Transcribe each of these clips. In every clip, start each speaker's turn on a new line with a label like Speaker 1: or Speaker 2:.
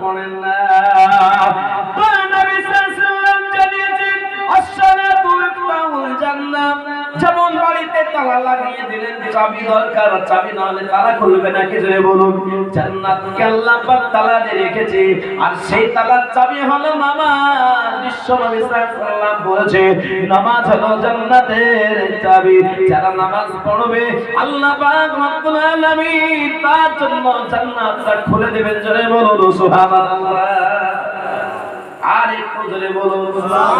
Speaker 1: পড়েন না জানিয়েছেন তালা লাগিয়ে দিলেন, চাবি দরকার, চাবি না হলে তালা খুলবে না, কি জোরে বলুন? জান্নাতকে আল্লাহ পাক তালা দিয়ে রেখেছে, আর সেই তালার চাবি হলো নামাজ। বিশ্ব নবী সাল্লাল্লাহু বলেছে, নামাজ হলো জান্নাতের চাবি। যারা নামাজ পড়বে, আল্লাহ পাক রব্বুল আলামিন তার জন্য জান্নাতটা খুলে দেবেন, জোরে বলুন, সুবহানাল্লাহ। আর একটু জোরে বলুন, সুবহানাল্লাহ।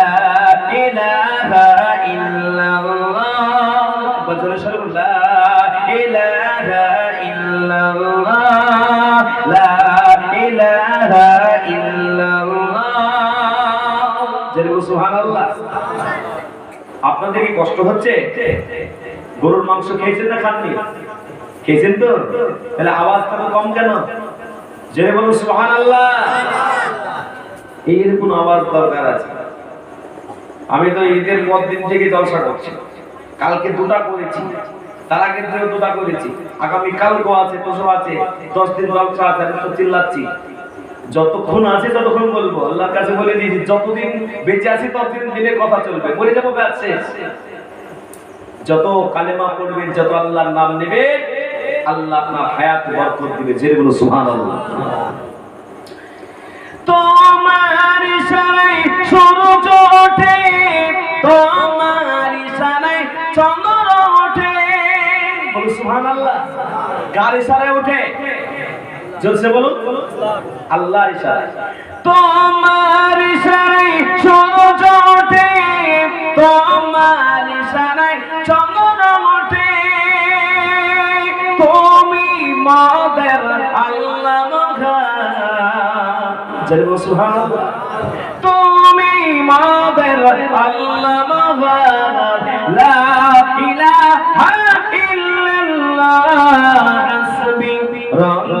Speaker 1: ইলাহা আপনাদের কি কষ্ট হচ্ছে? গরুর মাংস খেয়েছেন না খাননি? খেয়েছেন তো? তাহলে আওয়াজ তো কম কেন? জেনে বলুন সুহান আল্লাহ এর কোন আওয়াজ দরকার আছে। আমি তো ঈদের দিন থেকে জলসা করছি। কালকে দুটা করেছি। তার আগের দিনও দুটা করেছি। আগামী কালকেও আছে তোষও আছে। দশ দিন জলসা আছে, আমি তো চিল্লাচ্ছি। যতক্ষণ আছে ততক্ষণ বলব আল্লাহর কাছে বলে দিয়েছি যতদিন বেঁচে আছি ততদিন দিনের কথা চলবে। মরে যাব ব্যাস যত কালেমা পড়বেন যত আল্লাহর নাম নেবে আল্লাহ আপনার হায়াত বরকত দিবে। জেরে বলো সুবহানাল্লাহ। তোমার ইশারায় সূর্য ওঠে তোমার ইশারায় চন্দ্র ওঠে। বলো সুবহানাল্লাহ। কার ইশারায় ওঠে? জলসে বলুন আল্লাহর ইশারায়। তোমার তুমি মাদের আল্লাহ জয় আল্লাহ